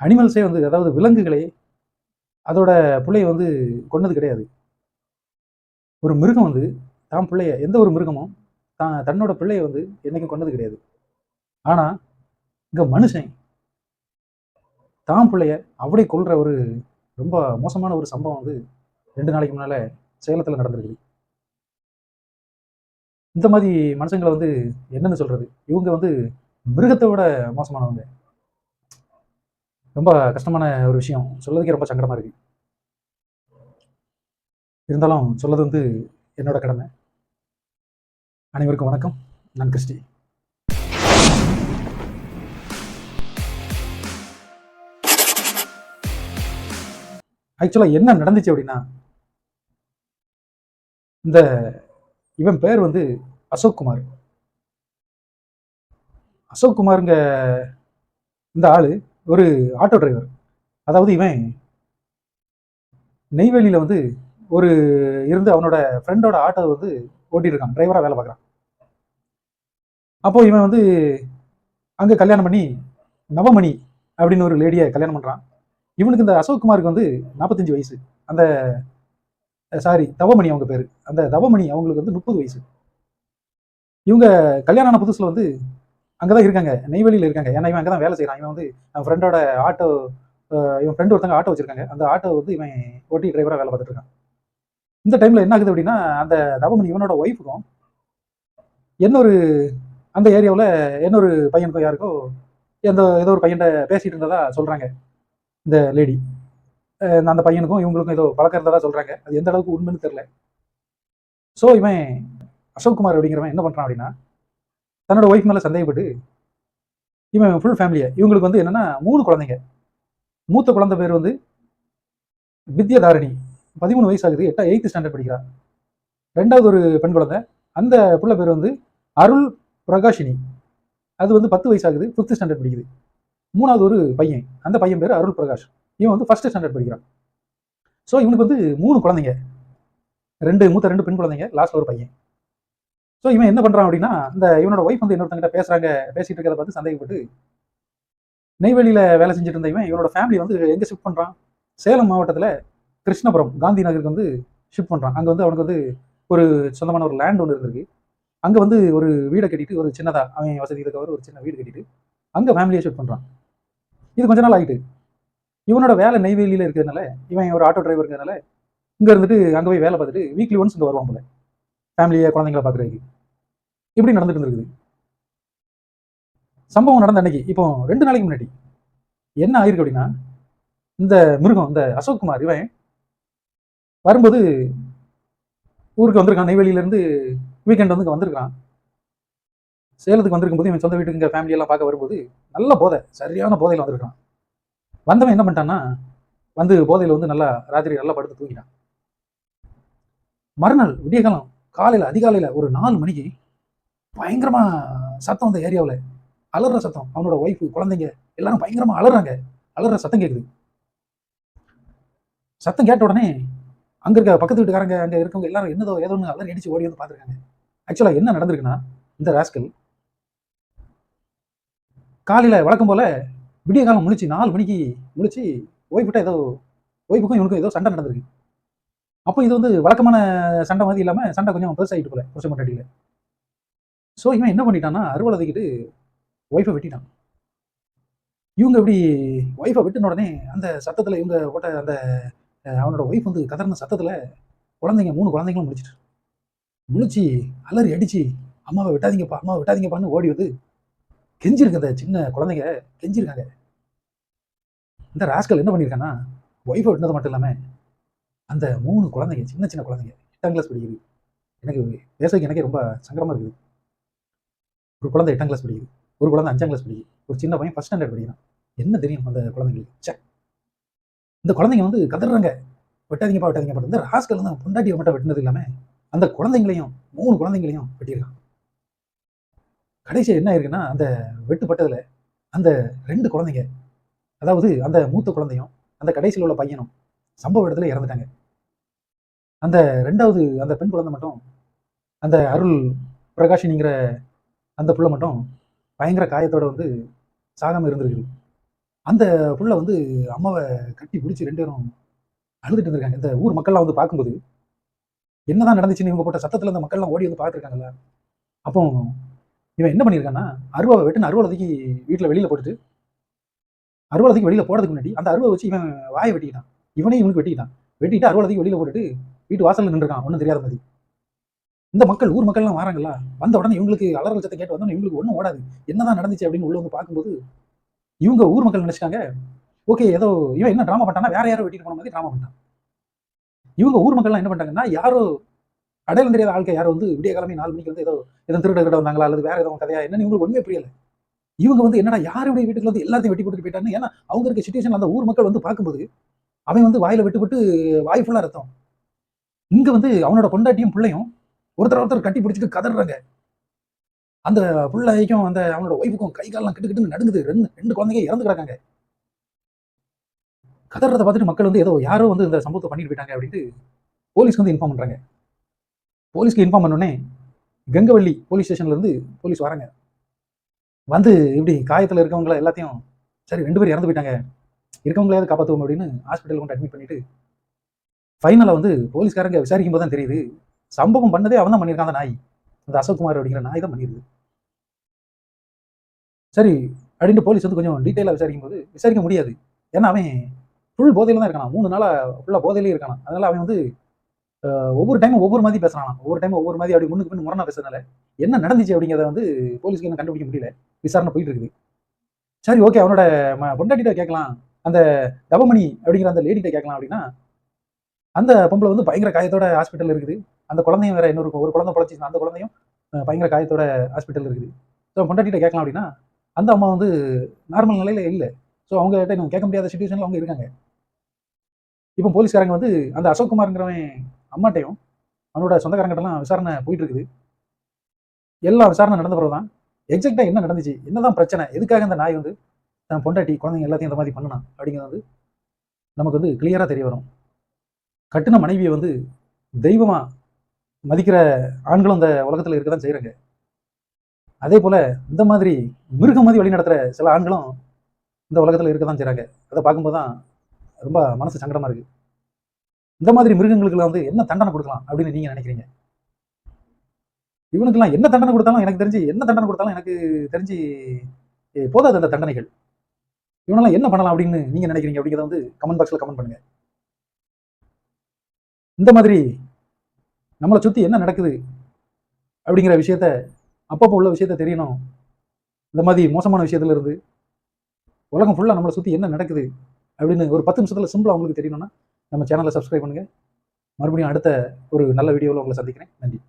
அனிமல்ஸே வந்து அதாவது விலங்குகளை அதோட பிள்ளைய வந்து கொன்னது கிடையாது. ஒரு மிருகம் வந்து தான் பிள்ளைய எந்த ஒரு மிருகமும் தான் தன்னோட பிள்ளைய வந்து என்னைக்கும் கொன்னது கிடையாது. ஆனால் இங்கே மனுஷன் தான் பிள்ளைய அப்படி கொள்கிற ஒரு ரொம்ப மோசமான ஒரு சம்பவம் வந்து ரெண்டு நாளைக்கு முன்னால சேலத்தில் நடந்திருக்குது. இந்த மாதிரி மனுஷங்களை வந்து என்னன்னு சொல்றது? இவங்க வந்து மிருகத்தை விட மோசமானவங்க. ரொம்ப கஷ்டமான ஒரு விஷயம். சொல்லதுக்கே ரொம்ப சங்கடமா இருக்கு. இருந்தாலும் சொல்லது வந்து என்னோட கடமை. அனைவருக்கும் வணக்கம். நான் கிறிஸ்டி. ஆக்சுவலாக என்ன நடந்துச்சு அப்படின்னா இந்த இவன் பேர் வந்து அசோக் குமார். அசோக் குமாருங்க இந்த ஆள் ஒரு ஆட்டோ டிரைவர் அதாவது இவன் நெய்வேலியில் வந்து ஒரு இருந்து அவனோட ஃப்ரெண்டோட ஆட்டோ வந்து ஓட்டிட்டு இருக்கான் டிரைவராக வேலை பார்க்குறான். அப்போ இவன் வந்து அங்கே கல்யாணம் பண்ணி நவமணி அப்படின்னு ஒரு லேடியை கல்யாணம் பண்ணுறான் இவனுக்கு இந்த அசோக் குமாருக்கு வந்து நாற்பத்தஞ்சு வயசு. அந்த சாரி தவமணி அவங்க பேர். அந்த தவமணி அவங்களுக்கு வந்து முப்பது வயசு. இவங்க கல்யாணம் ஆன புதுசில் வந்து அங்கே தான் இருக்காங்க. நெய்வேலியில் இருக்காங்க. ஏன்னா இவன் அங்கே தான் வேலை செய்கிறான் இவன் வந்து அவன் ஃப்ரெண்டோட ஆட்டோ இவன் ஃப்ரெண்டு ஒருத்தங்க ஆட்டோ வச்சிருக்காங்க. அந்த ஆட்டோ வந்து இவன் ஓட்டி டிரைவராக வேலை பார்த்துட்டு இருக்கான். இந்த டைமில் என்ன ஆகுது அப்படின்னா அந்த தவமணி இவனோட ஒய்ஃபுக்கும் இன்னொரு அந்த ஏரியாவில் இன்னொரு பையனுக்கும் யாருக்கோ எந்த ஏதோ ஒரு பையன்கிட்ட பேசிட்டு இருந்ததா சொல்கிறாங்க இந்த லேடி அந்த பையனுக்கும் இவங்களுக்கும் ஏதோ பழக்கம் இருந்ததா சொல்கிறாங்க அது எந்த அளவுக்கு உண்மைன்னு தெரில ஸோ இவன் அசோக் குமார் அப்படிங்கிறவன் என்ன பண்ணுறான் அப்படின்னா தன்னோட ஒய்ஃப் மேலே சந்தேகப்பட்டு இவன் ஃபுல் ஃபேமிலியை இவங்களுக்கு வந்து என்னென்னா மூணு குழந்தைங்க. மூத்த குழந்தை பேர் வந்து வித்யாதாரணி. பதிமூணு வயசு ஆகுது எட்டா எயித்து ஸ்டாண்டர்ட் படிக்கிறான் ரெண்டாவது ஒரு பெண் குழந்தை. அந்த பிள்ளை பேர் வந்து அருள் பிரகாஷினி. அது வந்து பத்து வயசு ஆகுது ஃபிஃப்த் ஸ்டாண்டர்ட் படிக்குது. மூணாவது ஒரு பையன் அந்த பையன் பேர் அருள் பிரகாஷ். இவன் வந்து ஃபர்ஸ்ட் ஸ்டாண்டர்ட் படிக்கிறான். ஸோ இவனுக்கு வந்து மூணு குழந்தைங்க. ரெண்டு மூத்த ரெண்டு பெண் குழந்தைங்க லாஸ்ட்டில் ஒரு பையன். ஸோ இவன் என்ன பண்றான் அப்படின்னா இந்த இவனோட ஒய்ஃப் வந்து இன்னொருத்தங்கிட்ட பேசுறாங்க பேசிட்டு இருக்கிறத பார்த்து சந்தேகப்பட்டு நெய்வேலியில வேலை செஞ்சுட்டு இருந்த இவன் இவனோட ஃபேமிலி வந்து எங்க ஷிஃப்ட் பண்றான்? சேலம் மாவட்டத்தில் கிருஷ்ணபுரம் காந்தி நகருக்கு வந்து ஷிஃப்ட் பண்ணுறான் அங்கே வந்து அவனுக்கு வந்து ஒரு சொந்தமான ஒரு லேண்ட் ஒன்று இருந்திருக்கு. அங்கே வந்து ஒரு வீடை கட்டிட்டு ஒரு சின்னதாக அவன் வசதி இருக்கவர் ஒரு சின்ன வீடு கட்டிட்டு அங்கே ஃபேமிலியை ஷிஃப்ட் பண்ணுறான் இது கொஞ்ச நாள் ஆகிட்டு இவனோட வேலை நெய்வேலியில் இருக்கிறதுனால இவன் ஒரு ஆட்டோ டிரைவர் இருக்கிறதுனால இங்கே இருந்துட்டு அங்கே போய் வேலை பார்த்துட்டு வீக்லி ஒன்ஸ் இங்கே வருவான் போல. ஃபேமிலியை குழந்தைங்கள பார்க்குறதுக்கு இப்படி நடந்துட்டு இருந்திருக்குது. சம்பவம் நடந்த அன்னைக்கு இப்போ ரெண்டு நாளைக்கு முன்னாடி என்ன ஆயிருக்கு அப்படின்னா இந்த மிருகம் இந்த அசோக் குமார் இவன் வரும்போது ஊருக்கு வந்திருக்கான் நெய்வேலியிலேருந்து வீக்கெண்ட் வந்து இங்கே வந்திருக்கான் சேலத்துக்கு வந்திருக்கும் போது இவன் சொந்த வீட்டுக்கு இங்கே ஃபேமிலியெல்லாம் பார்க்க வரும்போது நல்ல போதை சரியான போதையில் வந்திருக்கான் வந்தவன் என்ன பண்ணிட்டான்னா வந்து போதையில் வந்து நல்லா ராத்திரி நல்லா படுத்து தூங்கிட்டான். மறுநாள் விடிய காலம் காலையில் அதிகாலையில் ஒரு நாலு மணிக்கு பயங்கரமாக சத்தம் அந்த ஏரியாவில் அலற சத்தம். அவனோட ஒய்ஃபு குழந்தைங்க எல்லாரும் பயங்கரமாக அலறாங்க. அலற சத்தம் கேட்குது சத்தம் கேட்ட உடனே அங்கே இருக்க பக்கத்து வீட்டுக்காரங்க அங்கே இருக்கவங்க எல்லாரும் என்னதோ ஏதோ ஒன்று அலறி அடிச்சு ஓடி வந்து பார்த்துருக்காங்க. ஆக்சுவலாக என்ன நடந்திருக்குன்னா இந்த ராஸ்கல் காலையில் வழக்கம் போல் விடிய காலம் முழிச்சு நாலு மணிக்கு முழிச்சு ஓய்வுட்டா ஏதோ ஓய்வுக்கும் இவனுக்கும் ஏதோ சண்டை நடந்திருக்கு. அப்போ இது வந்து வழக்கமான சண்டை மாதிரி இல்லாமல் சண்டை கொஞ்சம் பெருசாகிட்டு போல புருஷ மட்டடியில் ஸோ இவன் என்ன பண்ணிட்டான்னா அறுவலை தூக்கிட்டு ஒய்ஃபை வெட்டிட்டான். இவங்க இப்படி ஒய்ஃபை வெட்டின உடனே அந்த சத்தத்தில் இவங்க போட்ட அந்த அவனோட ஒய்ஃப் வந்து கதறின சத்தத்தில் குழந்தைங்க மூணு குழந்தைங்களும் முடிச்சிட்டு முழிச்சு அலறி அடிச்சு அம்மாவை விட்டாதீங்கப்பா அம்மாவை விட்டாதீங்கப்பான்னு ஓடி வந்து கெஞ்சிருக்கு அந்த சின்ன குழந்தைங்க கெஞ்சிருக்காங்க. இந்த ராஸ்கல் என்ன பண்ணியிருக்கான்னா ஒய்ஃபை விட்டது மட்டும் இல்லாமல் அந்த மூணு குழந்தைங்க சின்ன சின்ன குழந்தைங்க எட்டாம் கிளாஸ் படிக்குது. எனக்கு பேசுறதுக்கு எனக்கே ரொம்ப சங்கடமா இருக்குது. ஒரு குழந்தை எட்டாம் கிளாஸ் படிக்குது. ஒரு குழந்தை அஞ்சாம் கிளாஸ் படிக்குது. ஒரு சின்ன பையன் ஃபர்ஸ்ட் ஸ்டாண்டர்ட் படிக்கிறான். என்ன தெரியும் அந்த குழந்தைங்களுக்கு? ச்சே! இந்த குழந்தைங்க வந்து கதறாங்க. வெட்டாதீங்கப்பா வெட்டாதீங்கப்பா இந்த ராஸ்கல் வந்து பொண்டாட்டியை மட்டும் வெட்டினது இல்லாமல் அந்த குழந்தைங்களையும் மூணு குழந்தைங்களையும் வெட்டியிருக்கான். கடைசி என்ன ஆயிருக்குன்னா அந்த வெட்டுப்பட்டதில் அந்த ரெண்டு குழந்தைங்க அதாவது அந்த மூத்த குழந்தையும் அந்த கடைசியில் உள்ள பையனும் சம்பவ இடத்துல இறந்துட்டாங்க. அந்த ரெண்டாவது அந்த பெண் குழந்தை மட்டும் அந்த அருள் பிரகாஷினிங்கிற அந்த புள்ள மட்டும் பயங்கர காயத்தோட வந்து சாகாம இருந்திருக்குது. அந்த புள்ள வந்து அம்மாவை கட்டி பிடிச்சி ரெண்டு பேரும் அழுதுட்டு இருந்திருக்காங்க. இந்த ஊர் மக்கள்லாம் வந்து பார்க்கும்போது என்னதான் நடந்துச்சுன்னு இவங்க போட்ட சத்தத்துல அந்த மக்கள்லாம் ஓடி வந்து பார்த்துருக்காங்கல்ல? அப்போ இவன் என்ன பண்ணியிருக்கான்னா அருவாவை வெட்டுன்னு அருவாவை தூக்கி வீட்டில் வெளியில் போட்டுட்டு அருவாவை தூக்கி வெளியில முன்னாடி அந்த அருவை வச்சு இவன் வாயை வெட்டிக்கிட்டான். இவனே இவனுக்கு வெட்டிக்கிட்டான். வெட்டிட்டு அருவாவை தூக்கி வெளியில போட்டுட்டு வீட்டு வாசல்ல நின்றுருக்கான். ஒன்றும் தெரியாத மாதிரி. இந்த மக்கள் ஊர் மக்கள்லாம் வராங்களா வந்த உடனே இவங்களுக்கு அலறல் சத்தம் கேட்டு வந்தோடனே இவங்களுக்கு ஒன்றும் ஓடாது. என்னதான் நடந்துச்சு அப்படின்னு உள்ள வந்து பார்க்கும்போது இவங்க ஊர் மக்கள் நினைச்சிட்டாங்க ஓகே ஏதோ இவன் என்ன ட்ராமா பண்ணானா வேற யாரோ வெட்டிட்டு போன மாதிரி ட்ராமா பண்ணிட்டான். இவங்க ஊர் மக்கள்லாம் என்ன பண்ணிட்டாங்கன்னா யாரோ அடையாளம் தெரியாத ஆட்கள் யாரோ வந்து விடிய கிழமை நாலு மணிக்கு வந்து ஏதோ எதோ திருட கிட்ட வந்தாங்களா? அல்லது வேற ஏதோ கதையா? என்னன்னு இவங்களுக்கு ஒண்ணுமே புரியல. இவங்க வந்து என்னடா யாருடைய வீட்டுக்கு வந்து எல்லாத்தையும் வெட்டி போட்டு போயிட்டான்னு? ஏன்னா அவங்க இருக்க சுச்சுவேஷன் அந்த ஊர் மக்கள் வந்து பார்க்கும்போது அவன் வந்து வாயில விட்டுவிட்டு விட்டு வாய் ஃபுல்லா ரத்தம். இங்க வந்து அவனோட பொண்டாட்டியும் பிள்ளையும் ஒருத்தர் ஒருத்தர் கட்டி பிடிச்சிட்டு கதறாங்க அந்த பிள்ளைக்கும் அந்த அவனோட ஒய்ஃபுக்கும் கை காலெல்லாம் கிட்டு கிட்டுன்னு நடுங்குது. ரெண்டு ரெண்டு குழந்தைங்க இறந்து கிடக்காங்க. கதறதை பார்த்துட்டு மக்கள் வந்து ஏதோ யாரோ வந்து இந்த சம்பவத்தை பண்ணிட்டு போயிட்டாங்க அப்படின்ட்டு போலீஸ்க்கு வந்து இன்ஃபார்ம் பண்றாங்க. போலீஸ்க்கு இன்ஃபார்ம் பண்ணோடனே கங்கவள்ளி போலீஸ் ஸ்டேஷன்ல இருந்து போலீஸ் வராங்க. வந்து இப்படி காயத்தில் இருக்கவங்கள எல்லாத்தையும் சரி ரெண்டு பேரும் இறந்து போயிட்டாங்க. இருக்கவங்களையாவது காப்பாற்றுவோம் அப்படின்னு ஹாஸ்பிட்டல் கொண்டு அட்மிட் பண்ணிட்டு ஃபைனலாக வந்து போலீஸ்காரங்க விசாரிக்கும் போது தான் தெரியுது. சம்பவம் பண்ணதே அவன் தான் பண்ணியிருக்கான் அந்த நாய். அந்த அசோக்குமார் அப்படிங்கிற நாய் தான் பண்ணியிருக்கு சரி அப்படின்னு போலீஸ் வந்து கொஞ்சம் டீட்டெயிலாக விசாரிக்கும் போது விசாரிக்க முடியாது. ஏன்னா அவன் ஃபுல் போதையில தான் இருக்கானா மூணு நாளா ஃபுல்லாக போதையிலே இருக்கானா அதனால அவன் வந்து ஒவ்வொரு டைமும் ஒவ்வொரு மாதிரி பேசுறானா ஒவ்வொரு டைம் ஒவ்வொரு மாதிரி அப்படி முன்னுக்கு பின் முரணா பேசுறதுனால என்ன நடந்துச்சு அப்படிங்கிறத வந்து போலீஸ்க்கு இன்னும் கண்டுபிடிக்க முடியல. விசாரணை போயிட்டு இருக்குது. சரி ஓகே அவனோட ம- கேட்கலாம். அந்த தவமணி அப்படிங்கிற அந்த லேடிகிட்ட கேட்கலாம் அப்படின்னா அந்த பொம்பளை வந்து பயங்கர காயத்தோட ஹாஸ்பிட்டல் இருக்குது. அந்த குழந்தையும் வேற இன்னொரு ஒரு குழந்தை பழச்சிச்சுன்னா அந்த குழந்தையும் பயங்கர காயத்தோட ஹாஸ்பிட்டல் இருக்குது. ஸோ பொண்டாட்டிட்ட கேட்கலாம் அப்படின்னா அந்த அம்மா வந்து நார்மல் நிலையில இல்லை. ஸோ அவங்க கிட்ட இன்னும் கேட்க முடியாத சுச்சுவேஷன்ல அவங்க இருக்காங்க. இப்போ போலீஸ்காரங்க வந்து அந்த அசோக்குமாருங்கிறவன் அம்மாட்டையும் அவனோட சொந்தக்காரங்கிட்டலாம் விசாரணை போயிட்டு இருக்குது. எல்லா விசாரணை நடந்த பிறகு தான் எக்ஸாக்டா என்ன நடந்துச்சு என்னதான் பிரச்சனை எதுக்காக அந்த நாய் வந்து தன் பொண்டாட்டி குழந்தைங்க எல்லாத்தையும் இந்த மாதிரி பண்ணணும் அப்படிங்கிறது வந்து நமக்கு வந்து கிளியரா தெரிய வரும். கட்டின மனைவியை வந்து தெய்வமாக மதிக்கிற ஆண்களும் இந்த உலகத்தில் இருக்க தான் செய்கிறாங்க அதே போல் இந்த மாதிரி மிருகம் மாதிரி வழி நடத்துகிற சில ஆண்களும் இந்த உலகத்தில் இருக்க தான் செய்கிறாங்க அதை பார்க்கும்போது தான் ரொம்ப மனசு சங்கடமாக இருக்குது இந்த மாதிரி மிருகங்களுக்குலாம் வந்து என்ன தண்டனை கொடுக்கலாம் அப்படின்னு நீங்கள் நினைக்கிறீங்க? இவனுக்கெல்லாம் என்ன தண்டனை கொடுத்தாலும் எனக்கு தெரிஞ்சு என்ன தண்டனை கொடுத்தாலும் எனக்கு தெரிஞ்சு போதாது அந்த தண்டனைகள். இவனெல்லாம் என்ன பண்ணலாம் அப்படின்னு நீங்கள் நினைக்கிறீங்க அப்படிங்கிறத வந்து கமெண்ட் பாக்ஸில் கமெண்ட் பண்ணுங்கள் இந்த மாதிரி நம்மளை சுற்றி என்ன நடக்குது அப்படிங்கிற விஷயத்த அப்பப்போ உள்ள விஷயத்த தெரியணும். இந்த மாதிரி மோசமான விஷயத்துலேருந்து உலகம் ஃபுல்லாக நம்மளை சுற்றி என்ன நடக்குது அப்படின்னு ஒரு பத்து நிமிஷத்தில் சிம்பிளாக உங்களுக்கு தெரியணும்னா நம்ம சேனலை சப்ஸ்கிரைப் பண்ணுங்கள் மறுபடியும் அடுத்த ஒரு நல்ல வீடியோவில் உங்களை சந்திக்கிறேன். நன்றி.